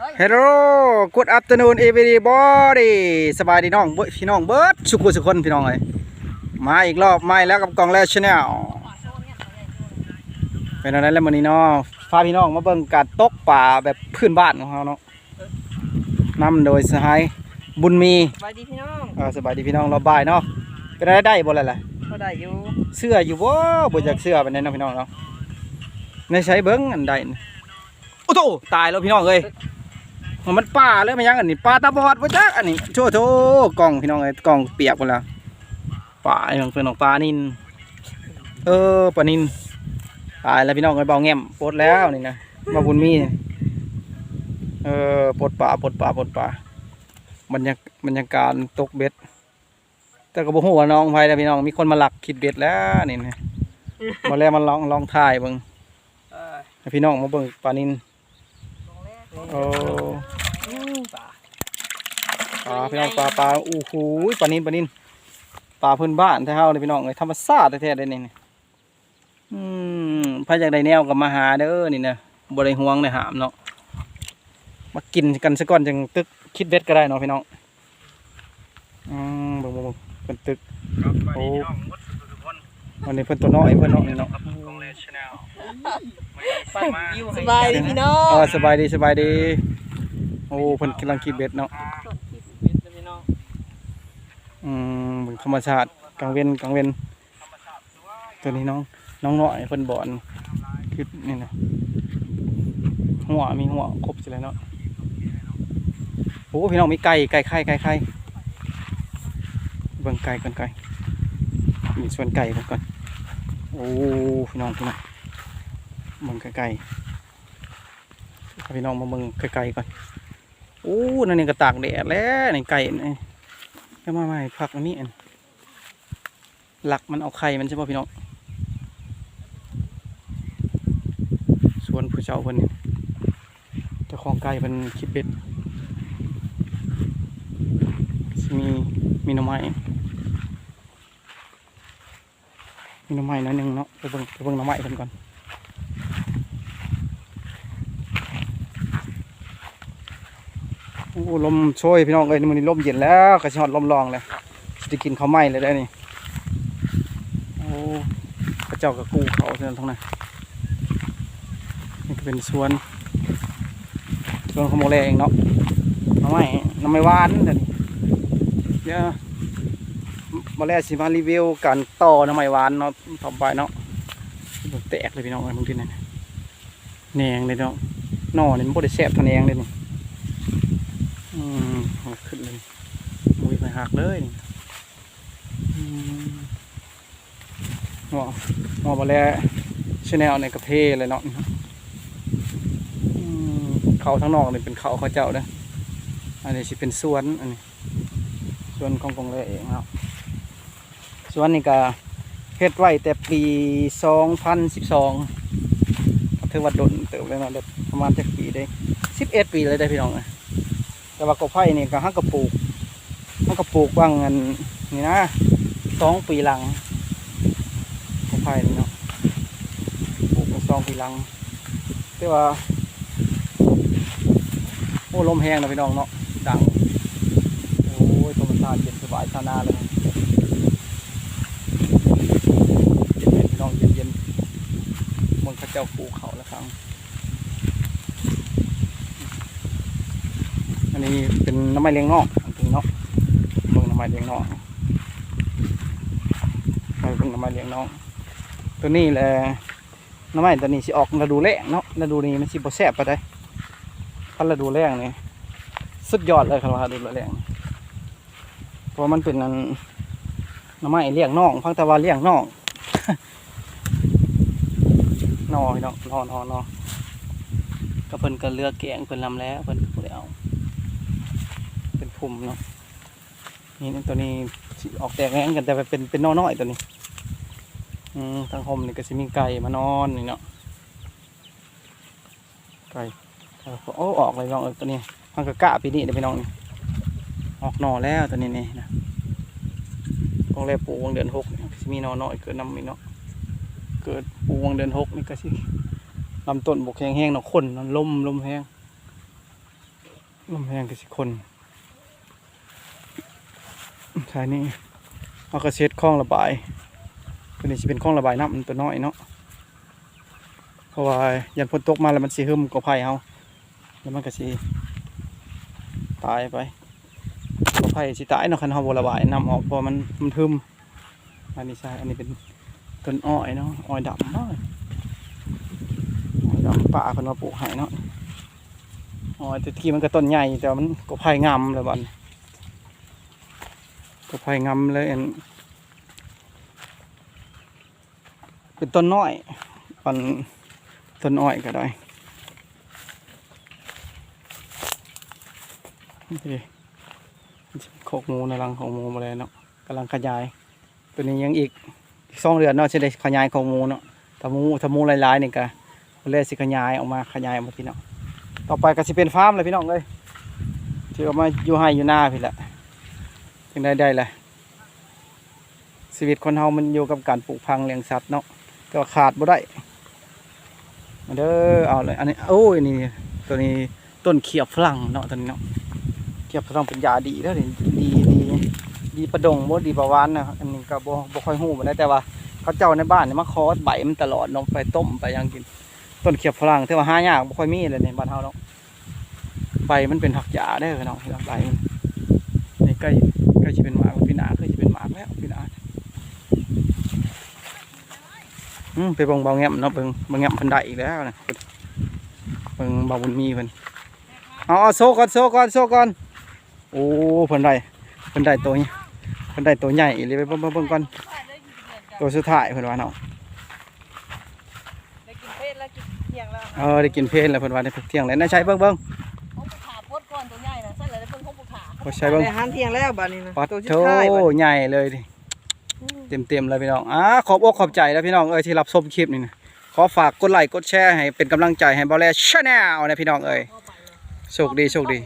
Hello good afternoon everybody สบายดีน้องเบิดพี่น้องเบิร์ดสุขุสุขคนพี่น้องเอ้ยมาอีกรอบมาอีกแล้วกับกองแรกชาแนลเป็นอะไรแล้วมื้อนี้เนาะพาพี่น้องมาเบิ่งการตกป่าแบบพื้นบ้านของเราเนาะนำโดยสหายบุญมีสวัสดีพี่น้องเออสบายดีพี่น้องรอบบ่ายเนาะเป็นอะไรได้บ่ล่ะล่ะก็ได้อยู่เสื้ออยู่บ่บ่อยากเสื้อปานนั้นเนาะพี่น้องเนาะในใช้เบิ่งอันใดนี่โอ้โตตายแล้วพี่น้องเอ้ย มันป่าเลยมันยังอันนี้ป่าตาบอดบ่จักอันนี้โชโชกล่องพี่น้องเอ้ยกล่องเปียกหมดแล้วป่าไอ้ของเพิ่นของปลานินเออปลานินตายแล้วพี่น้องเอ้ยเบาแง้มปลดแล้วนี่นะมาบุญมีนี่เออปลดป่าปลดป่าปลดป่าบรรยากบรรยากาศตกเบ็ด แต่ก็บ่ฮู้ว่าน้องไผแล้วพี่น้องมีคนมาหลักคิดเบ็ดแล้วนี่นะมาแล้วมันลองลองถ่ายเบิ่งเออให้พี่น้องมาเบิ่งปลานินตรงแรก โอ้ป่าปลาพี่น้องปลาปลาอู้หูยปลานินปลานินปลาพื้นบ้านแท้เฮาเลยพี่น้องเลยธรรมชาติแท้ๆเลยนี่นี่อืมพระอยากได้แนวก็มาหาเด้อนี่นะบ่ได้ห่วงในหามเนาะมากินกันซะก่อนจังตึกคิดเบ็ดก็ได้เนาะพี่น้องอืมเบิ่งเบิ่งเบิ่งเพิ่นตึกโอ้วันนี้เพิ่นตัวน้อยเพิ่นเนาะนี่เนาะ สบายดีพี่น้องเออสบายดีสบายดี โอ้เพิ่นกำลังกินเบ็ดเนาะพี่น้องอืมเบิ่งธรรมชาติกลางเว้นกลางเว้นตัวนี้น้องน้องน้อยเพิ่นบ่อนคือนี่นะหัวมีหัวครบสิเลยเนาะโอ้พี่น้องมีไก่ไก่ไข่ไก่ไข่เบิ่งไก่ก่อนไก่มีส่วนไก่ก่อนก่อน โอ้พี่น้องพี่น้องเบิ่งไก่ๆพี่น้องมาเบิ่งไก่ๆก่อนโอ้นั่นนี่ก็ตากแดดแล้วนี่ไก่นี่ก็มาใหม่ผักอันนี้หลักมันเอาไข่มันใช่ป่ะพี่น้องส่วนผู้เจ้าคนนี้จ้าของไก่เป็นคิดเบ็ดมีมีหน่อไม้ มีหน่อไม้หน้อยหนึ่งเนาะไปเบิ่งไปเบิ่งหน่อไม้กันก่อนโอ้ลมโชยพี่น้องเอ้ยมันนี่ลมเย็นแล้วกระชอนลมรองเลยสิดกินข้าวไหม้เลยได้นี่โอ้พระเจ้ากับกูเขาเท่านั้นทั้งนั้นนี่ก็เป็นสวนสวนขโมยเองเนาะน้ำไม้น้ำไม้หวานเดี๋ยวนี้เดี๋ยว มาแล้วสิมารีวิวการต่อน้ำไม้หวานเนาะต่อไปเนาะแตกเลยพี่น้องเอ้ยบางทีนั่นแหนงเลยเนาะหน่อนี่มันบ่ได้แซ่บท่าแหนงเลยนี่อืมขึ้นเลยมุยไปหักเลยอืมหัวหัวมาแล้วชแนลในกระเพาเลยเนาะเขาทั้งนอกนี่เป็นเขาเขาเจ้าเด้ออันนี้สิเป็นสวนอันนี้สวนของกองเลยเองเนาะ สวนนี่ก็เฮ็ดไว้แต่ปีสองพันสิบสองถือว่าดนเติบเลยเนาะเด็ประมาณจักปีได้สิบเอ็ดปีเลยได้พี่น้องเอ้ยแต่ว่ากบไผ่นี่ก็ฮักกระปลูกฮักกระปลูกบางอันนี่นะสองปีหลังกบไผ่นี่เนาะปลูกมาสองปีหลังแต่ว่าโอ้ลมแห้งนะพี่น้องเนาะดังโอ้ยธรรมชาติเย็นสบายชานาเลยนๆพี่น้องเย็นๆมันเขาเจ้าปลูเขาแล้วครับ อันนี้เป็นน้ำมันเลี้ยงนอกถึงเนาะเบิ่งน้ำมันเลี้ยงนอกไปเบิ่งน้ำมันเลี้ยงนอก ตัวนี้แหละน้ำมันตัวนี้สิออกฤดูแลงเนาะฤดูนี้มันสิบ่แซ่บปานใดคันฤดูแล้งนี่สุดยอดเลยครับว่าฤดูแลงเพราะมันเป็นอันน้ำมันเลี้ยงนอกพังตะวันเลี้ยงนอก น อพี่น้องนอนอนอก็เพิ่นก็เลือกแกงเพิ่นลำแล้วเพิ่นก็บ่ได้เอาเป็นภูมิเนาะนี่ตัวนี้ออกแตกแห้งกันแต่เป็นเป็นน้อยๆตัวนี้ อืมทางห่มนี่ก็สิมีไก่มานอนนี่เนาะไก่โอ้ออกเลยน้องตัวนี้มันก็กะปีนี้เดี๋ยวพี่น้องนี่ออกหน่อแล้วตัวนี้นี่นะกองแรกปลูกวงเดือนหกสิมีหนอน้อยเกิดน้ำมีเนาะ เกิดปูวงเดือนหกนี่ก็สิลำต้นบกแห้งๆเนาะคนเนาะลมลมแห้งลมแรงกับสิคนทายนี้เอากระเซ็ดคล้องระบายตัวนี้จะเป็นคล้องระบายน้ำมันตัวน้อยเนาะเพราะว่ายันฝนตกมาแล้วมันสิหึมกว่าไผ่เฮาแล้วมันก็สิตายไปกว่าไผ่สิตายเนาะคันเฮาบระบายน้ำออกเพราะมันมันหึมอันนี้ใช่อันนี้เป็น ต้นอ้อยเนาะอ้อยดำเนาะอ้อยดำป่าเพิ่นมาปลูกให้เนาะอ๋อแต่ที่มันก็ต้นใหญ่แต่มันก็ไผ่งำเลยบอลก็ไผ่งำเลยอันเป็นต้นน้อยปันต้นอ้อยก็ได้นี่โคกมูในรังของมูมาเลยเนาะกำลังขยาย ตัวนี้ยังอีก สองเดือนเนาะจะได้ขยายของมูเนาะถ้ามูถ้ามูหลายๆนี่ก็เลยสิขยายออกมาขยายออกมาที่เนาะต่อไปก็สิเป็นฟาร์มเลยพี่น้องเลยที่เอามาอยู่ให้อยู่หน้าพี่แหละจึงได้ได้ละชีวิตคนเฮามันอยู่กับการปลูกพังเลี้ยงสัตว์เนาะแต่ว่าขาดบ่ได้มาเด้อเอาเลยอันนี้โอ้ยนี่ตัวนี้ต้นเขียบฝรั่งเนาะตัวนี้เนาะเขียบฝรั่งเป็นยาดีแล้วนี่ดี ดีประดงบ่ดีประวานนะอันนี้ก็บ่บ่ค่อยฮู้บ่ได้แต่ว่า เขาเจ้าในบ้านเนี่ยมาคอใบมันตลอดเนาะไปต้มไปยังกิน ต้นเขียบฝรั่งแต่ว่าห้ายากบ่ค่อยมีเลยในบ้านเฮาเนาะใบมันเป็นหักหญ้าได้เนาะเห็นบ่ใบมันนี่ใกล้ใกล้สิเป็นหมากพี่นาเคยสิเป็นหมากแล้วพี่นาอืมไปบงเบาแง้มเนาะเบิ่งเบาแง้มพิ่นไดอีกแล้วนะเบิ่งเบาบุญมีเพิ่นเอาเอาโซก่อนโซก่อนโซก่อนโอ้เพิ่นไดเพิ่นไดตัวนี้ เพิ่นได้ตัวใหญ่อีหลีไปเบิ่งเบิ่งเบิ่งก่อนตัวสุดท้ายเพิ่นว่าเนาะได้กินเพชรแล้วกินเที่ยงแล้วเออได้กินเพลนแล้วเพิ่นว่าได้เที่ยงแล้วน่าใช้เบิ่งเบิ่งเขาไปขาปดก่อนตัวใหญ่นะใส่แล้วเพิ่งเขาไปขาพอใช้เบิ่งได้หันเที่ยงแล้วบ้านนี้นะปัดตัวโถสุดท้ายบัดนี้ใหญ่เลยดิเต็มเต็มๆเลยพี่น้องอ่าขอบอกขอบใจแล้วพี่น้องเอ้ยที่รับชมคลิปนี่นะขอฝากกดไลค์กดแชร์ให้เป็นกำลังใจให้บอลแลชแนลนะพี่น้องเอ้ยโชคดีโชคดี